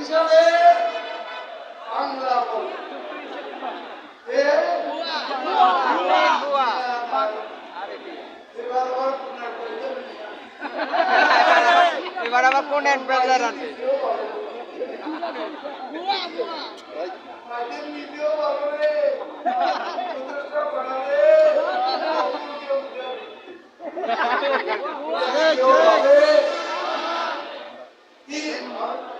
হিসাবে বাংলা বলে এবার আবার কোন এন্ড ব্রাদার আছে? Yeah.